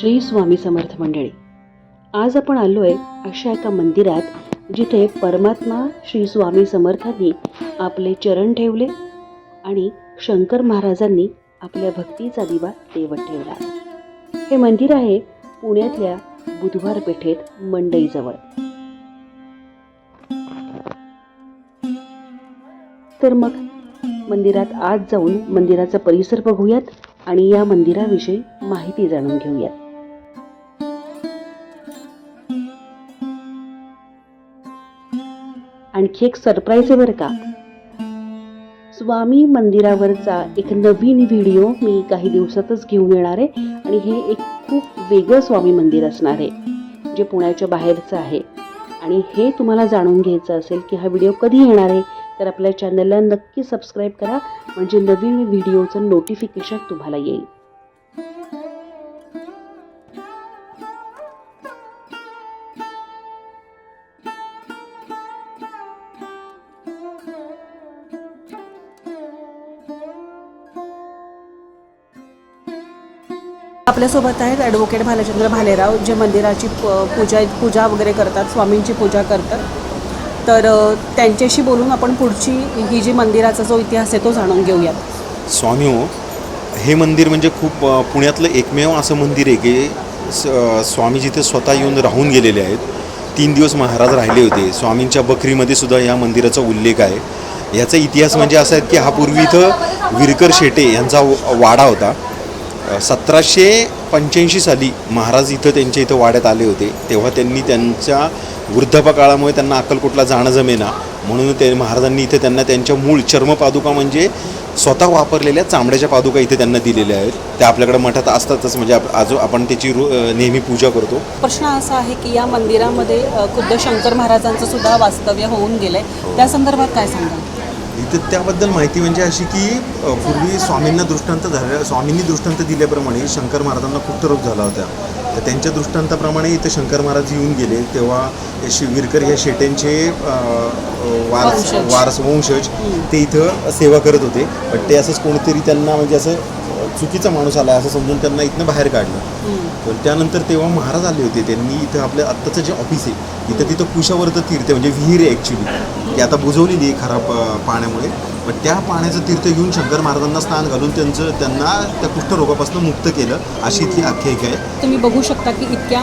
श्री स्वामी समर्थ मंडळी आज आपण आलो आहे अशा एका मंदिरात जिथे परमात्मा श्री स्वामी समर्थांनी आपले चरण ठेवले आणि शंकर महाराजांनी आपल्या भक्तीचा दिवा तेवत ठेवला. हे मंदिर आहे पुण्यातल्या बुधवार पेठेत मंडईजवळ तर मग मंदिरात आज जाऊन मंदिराचा परिसर बघूयात आणि या मंदिराविषयी माहिती जाणून घेऊयात. आणखी एक सरप्राईज आहे बरं का. स्वामी मंदिरावरचा एक नवीन व्हिडिओ मी काही दिवसातच घेऊन येणार आहे आणि हे एक खूप वेगळं स्वामी मंदिर असणार आहे जे पुण्याच्या बाहेरचं आहे. आणि हे तुम्हाला जाणून घ्यायचं असेल की हा व्हिडिओ कधी येणार आहे तर आपल्या चॅनलला नक्की सबस्क्राईब करा म्हणजे नवीन व्हिडिओचं नोटिफिकेशन तुम्हाला येईल. आपल्यासोबत आहेत ॲडव्होकेट भालचंद्र भालेराव जे मंदिराची प- पूजा पूजा वगैरे करतात स्वामींची पूजा करतात. तर त्यांच्याशी बोलून आपण पुढची ही जी मंदिराचा जो इतिहास आहे तो जाणून घेऊयात. स्वामी हो हे मंदिर म्हणजे खूप पुण्यातलं एकमेव असं मंदिर आहे की स स्वामी जिथे स्वतः येऊन राहून गेलेले आहेत. तीन दिवस महाराज राहिले होते. स्वामींच्या बकरीमध्ये सुद्धा या मंदिराचा उल्लेख आहे. याचा इतिहास म्हणजे असा आहे की हा पूर्वी इथं विरकर शेटे यांचा व- वाडा होता. सतराशे पंच्याऐंशी साली महाराज इथं त्यांच्या इथं वाड्यात आले होते. तेव्हा त्यांनी त्यांच्या वृद्धापकाळामुळे त्यांना अक्कलकोटला जाणं जमेना. म्हणून ते महाराजांनी इथे त्यांना त्यांच्या मूळ चर्मपादुका म्हणजे स्वतः वापरलेल्या चांबड्याच्या पादुका इथे त्यांना दिलेल्या आहेत. त्या आपल्याकडे मठात असतातच म्हणजे आप- आजो आपण त्याची नेहमी पूजा करतो. प्रश्न असा आहे की या मंदिरामध्ये खुद्द शंकर महाराजांचं सुद्धा वास्तव्य होऊन गेलंय. त्या संदर्भात काय सांगाल? इथं त्याबद्दल माहिती म्हणजे अशी की पूर्वी स्वामींना दृष्टांत झाल्या स्वामींनी दृष्टांत दिल्याप्रमाणे शंकर महाराजांना खूप रोग झाला होता. तर त्यांच्या दृष्टांताप्रमाणे इथं शंकर महाराज येऊन गेले. तेव्हा हे शि विरकर ह्या शेट्यांचे वारस. वारस वंशज. ते इथं सेवा करत होते. पण ते असंच कोणीतरी त्यांना म्हणजे असं चुकीचा माणूस आला असं समजून त्यांना इथनं बाहेर काढलं. पण त्यानंतर तेव्हा महाराज आले होते त्यांनी इथं आपलं आत्ताचं जे ऑफिस आहे इथं तिथं कुशावर्त तीर्थ म्हणजे विहीर आहे ॲक्च्युली ती आता बुजवलेली आहे खराब पाण्यामुळे. पण त्या पाण्याचं तीर्थ घेऊन शंकर महाराजांना स्नान घालून त्यांचं त्यांना त्या कुष्ठरोगापासून मुक्त केलं अशी इथली आख्यायिका आहे. तुम्ही बघू शकता की इतक्या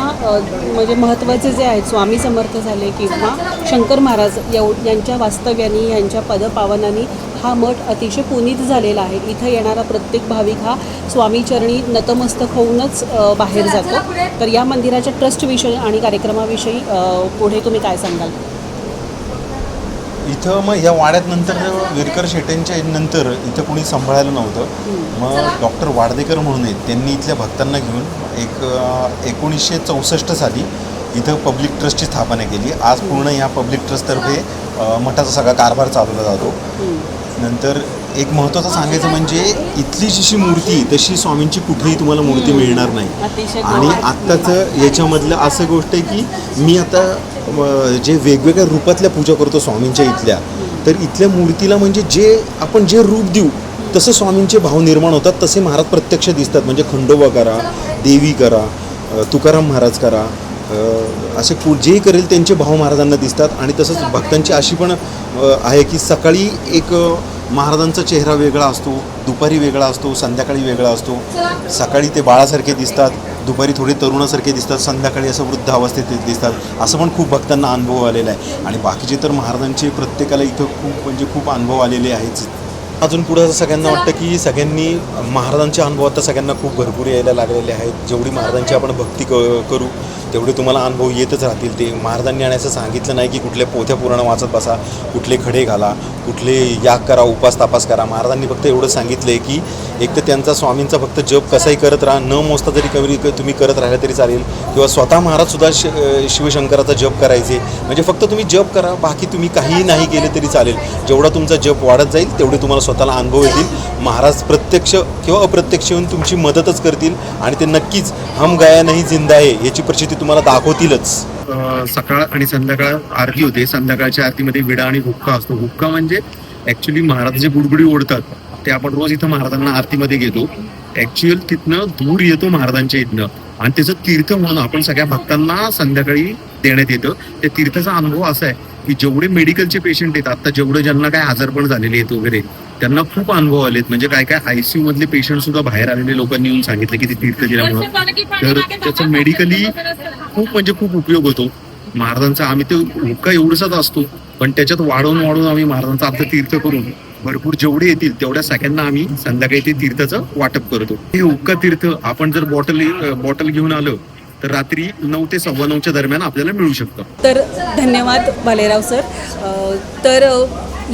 म्हणजे महत्त्वाचे जे आहेत स्वामी समर्थ झाले किंवा शंकर महाराज एव यांच्या वास्तव्याने यांच्या पदपावनाने हा मठ अतिशय पुनीत झालेला आहे. इथं येणारा प्रत्येक भाविक हा स्वामीचरणी नतमस्तक होऊनच बाहेर जातो. तर या मंदिराच्या ट्रस्टविषयी आणि कार्यक्रमाविषयी पुढे तुम्ही काय सांगाल? इथं मग ह्या वाड्यात नंतर विरकर शेट्यांच्या नंतर इथं कोणी सांभाळायला नव्हतं. मग डॉक्टर वाडदेकर म्हणून आहेत. त्यांनी इथल्या भक्तांना घेऊन एक एकोणीसशे चौसष्ट साली इथं पब्लिक ट्रस्टची स्थापना केली. आज पूर्ण या पब्लिक ट्रस्टतर्फे मठाचा सगळा कारभार चालवला जातो. नंतर एक महत्त्वाचं सांगायचं म्हणजे इथली जशी मूर्ती तशी स्वामींची कुठेही तुम्हाला मूर्ती मिळणार नाही. आणि आत्ताचं याच्यामधलं असं गोष्ट आहे की मी आता जे वेगवेगळ्या रूपातल्या पूजा करतो स्वामींच्या इथल्या तर इथल्या मूर्तीला म्हणजे जे आपण जे रूप देऊ तसं स्वामींचे भाव निर्माण होतात तसे महाराज प्रत्यक्ष दिसतात. म्हणजे खंडोबा करा देवी करा तुकाराम महाराज करा असे कु जे करेल त्यांचे भाव महाराजांना दिसतात आणि तसंच भक्तांची अशी पण आहे की सकाळी एक महाराजांचा चेहरा वेगळा असतो दुपारी वेगळा असतो संध्याकाळी वेगळा असतो. सकाळी ते बाळासारखे दिसतात दुपारी थोडे तरुणासारखे दिसतात संध्याकाळी असं वृद्ध अवस्थेत दिसतात. असं पण खूप भक्तांना अनुभव आलेला आहे. आणि बाकीचे तर महाराजांचे प्रत्येकाला इथं खूप म्हणजे खूप अनुभव आलेले आहेच. अजून पुढं असं सगळ्यांना वाटतं की सगळ्यांनी महाराजांचे अनुभव आता सगळ्यांना खूप भरपूर यायला लागलेले आहेत. जेवढी महाराजांची आपण भक्ती क करू तेवढे तुम्हाला अनुभव येतच राहतील. ते महाराजांनी आणि असं सांगितलं नाही की कुठल्या पोथ्या पुराण वाचत बसा कुठले खडे घाला कुठले याग करा उपास तापास करा. महाराजांनी फक्त एवढं सांगितलं आहे की एक तर त्यांचा स्वामींचा फक्त जप कसाही करत राहा न मोजता जरी कमी तुम्ही करत राहिला तरी चालेल. किंवा स्वतः महाराजसुद्धा श शिवशंकराचा जप करायचे. म्हणजे फक्त तुम्ही जप करा बाकी तुम्ही काहीही नाही केले तरी चालेल. जेवढा तुमचा जप वाढत जाईल तेवढे तुम्हाला स्वतःला अनुभव येतील. महाराज प्रत्यक्ष किंवा अप्रत्यक्ष येऊन तुमची मदतच करतील. आणि ते नक्कीच हम गया नाही जिंदा आहे याची प्रचिती तुम्हाला दाखवतीलच. सकाळ आणि संध्याकाळ आरती होते. संध्याकाळच्या आरतीमध्ये विडा आणि हुक्का असतो. हुक्का म्हणजे ऍक्च्युली महाराज जे बुडबुडी ओढतात ते आपण रोज इथं महाराजांना आरतीमध्ये घेतो. ऍक्च्युअल तिथनं धूर येतो महाराजांच्या इथनं. आणि त्याचं तीर्थ म्हणून आपण सगळ्या भक्तांना संध्याकाळी देण्यात येतं. त्या तीर्थाचा अनुभव असा आहे. की जेवढे मेडिकलचे पेशंट आहेत आता जेवढे ज्यांना काय आजारपण झालेले आहेत वगैरे त्यांना खूप अनुभव आलेत. म्हणजे काय काय आयसीयू मधले पेशंट सुद्धा बाहेर आलेले लोकांनी येऊन सांगितलं की ते तीर्थ दिल्यामुळे तर त्याचा मेडिकली खूप म्हणजे खूप उपयोग होतो. महाराजांचा आम्ही ते हुक्का एवढसाच असतो पण त्याच्यात वाढवून वाढवून आम्ही महाराजांचा अर्थ तीर्थ करून भरपूर जेवढे येतील तेवढ्या सगळ्यांना आम्ही संध्याकाळी ते तीर्थाचं वाटप करतो. हे हुक्का तीर्थ आपण जर बॉटल बॉटल घेऊन आलो तर रात्री नऊ ते सव्वा नऊच्या दरम्यान आपल्याला मिळू शकतं. तर धन्यवाद भालेराव सर. तर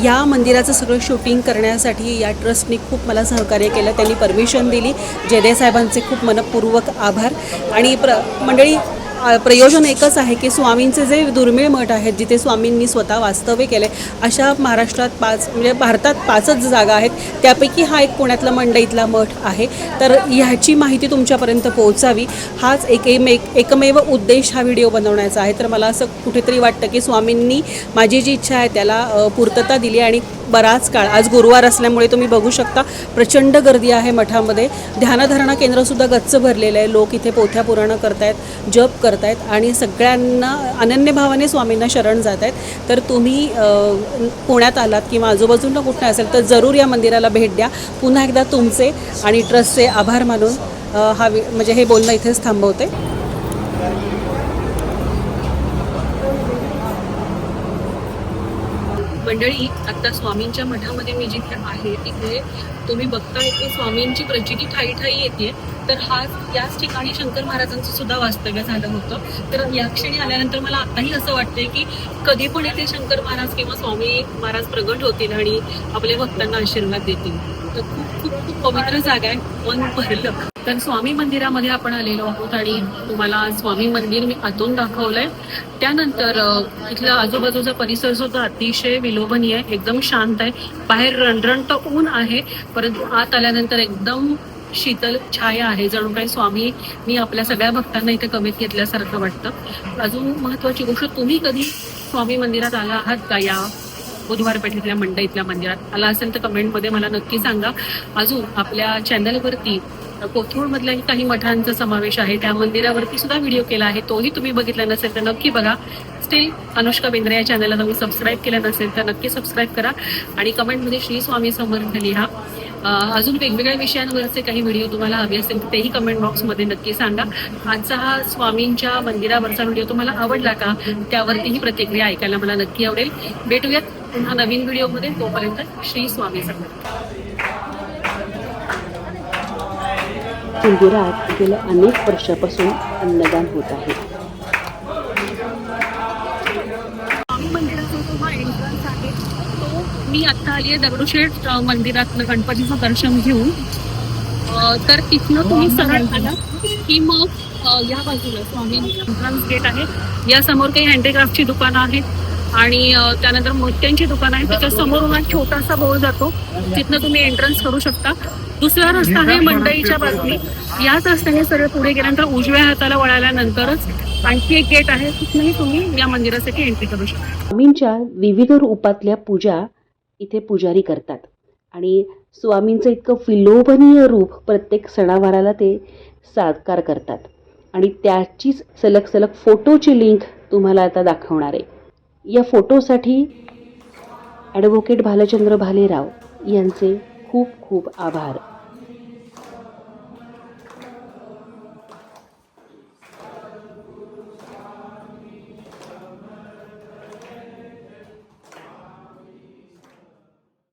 या मंदिराचं सगळं शूटिंग करण्यासाठी या ट्रस्टनी खूप मला सहकार्य केलं त्यांनी परमिशन दिली. जयदेसाहेबांचे खूप मनपूर्वक आभार. आणि प्र मंडळी प्रयोजन एकच आहे की स्वामींचे जे दुर्मिळ मठ आहेत जिथे स्वामींनी स्वतः वास्तव्य केले अशा महाराष्ट्रात पाच म्हणजे भारतात पाचच जागा आहेत. त्यापैकी हा एक पुण्यातला मंडईतला मठ आहे. तर ह्याची माहिती तुमच्यापर्यंत पोहोचावी. हाच एक एक एकमेव उद्देश हा व्हिडिओ बनवण्याचा आहे. तर मला असं कुठेतरी वाटतं की स्वामींनी माझी जी इच्छा आहे त्याला पूर्तता दिली आणि बराच काळ आज गुरुवार असल्यामुळे तुम्ही बघू शकता प्रचंड गर्दी आहे मठामध्ये. ध्यानधारणा केंद्रसुद्धा गच्च भरलेलं आहे. लोक इथे पोथ्या पुराणं करतायत जप करतायत आणि सगळ्यांना अनन्यभावाने स्वामींना शरण जात आहेत तर तुम्ही पुण्यात आलात किंवा आजूबाजूला कुठं असेल तर जरूर या मंदिराला भेट द्या. पुन्हा एकदा तुमचे आणि ट्रस्टचे आभार मानून हा वि- म्हणजे हे बोलणं इथेच थांबवते. मंडळी आता स्वामींच्या मठामध्ये मी जिथे आहे तिथे तुम्ही बघताय की स्वामींची प्रचिती ठाई ठाई येते. तर हा याच ठिकाणी शंकर महाराजांचं सुद्धा वास्तव्य झालं होतं. तर या क्षणी आल्यानंतर मला आताही असं वाटतंय की कधी पण येथे शंकर महाराज किंवा स्वामी महाराज प्रगट होतील आणि आपल्या भक्तांना आशीर्वाद देतील. तर खूप खूप खूप पवित्र जागा आहे. मन भरलं. तर स्वामी मंदिरामध्ये आपण आलेलो आहोत आणि तुम्हाला स्वामी मंदिर मी आतून दाखवलंय. त्यानंतर इथला आजूबाजूचा परिसर सुद्धा अतिशय विलोभनीय आहे एकदम शांत आहे. बाहेर रणरणट ऊन आहे परंतु आत आल्यानंतर एकदम शीतल छाया आहे. जणू काही स्वामी मी आपल्या सगळ्या भक्तांना इथे कमीत घेतल्यासारखं वाटतं. अजून महत्वाची गोष्ट तुम्ही कधी स्वामी मंदिरात आला आहात का या बुधवार पेठेतल्या मंडईतल्या मंदिरात? आला असेल तर कमेंटमध्ये मला नक्की सांगा. अजून आपल्या चॅनलवरती कोथरूड मधल्याही काही मठांचा समावेश आहे. त्या मंदिरावरती सुद्धा व्हिडिओ केला आहे. तोही तुम्ही बघितला नसेल तर नक्की बघा. स्टील अनुष्का बेंद्रे या चॅनलला तुम्ही सबस्क्राईब केलं नसेल तर नक्की सबस्क्राईब करा. आणि कमेंटमध्ये श्री स्वामी समर्थ लिहा. अजून वेगवेगळ्या विषयांवरचे काही व्हिडिओ तुम्हाला हवे असेल तर तेही कमेंट बॉक्समध्ये नक्की सांगा. आजचा हा स्वामींच्या मंदिरावरचा व्हिडिओ तुम्हाला आवडला का? त्यावरतीही प्रतिक्रिया ऐकायला मला नक्की आवडेल. भेटूयात पुन्हा नवीन व्हिडिओमध्ये. तोपर्यंत श्री स्वामी समर्थ. मंदिरात गेल्या अनेक वर्षापासून अन्नदान होत आहे. स्वामी जो एंट्रन्स आहे तो मी आत्ता आली आहे दगडूशेठ मंदिरातलं गणपतीचं दर्शन घेऊन. तर तिथनं तुम्ही सरळ आला की मग या बाजूला स्वामी एंट्रन्स गेट आहे. या समोर काही हँडीक्राफ्टची दुकानं आहेत आणि त्यानंतर मोत्यांची दुकानं आहेत. त्याच्यासमोरून एक छोटासा बोर जातो. तिथनं तुम्ही एंट्रन्स करू शकता. दुसरा रस्ता आहे मंडईच्या बाजूने. याच रस्त्याने सरळ पुढे गेल्यानंतर उजव्या हाताला वळाल्यानंतरच आणखी एक गेट आहे. तिथनंही तुम्ही या मंदिरासाठी एंट्री करू शकता. स्वामींच्या विविध रूपातल्या पूजा इथे पुजारी करतात. आणि स्वामींचं इतकं विलोभनीय रूप प्रत्येक सणावाराला ते साकार करतात. आणि त्याचीच सलग सलग फोटोची लिंक तुम्हाला आता दाखवणार आहे. या फोटोसाठी ॲडव्होकेट भालचंद्र भालेराव यांचे खूप खूप आभार.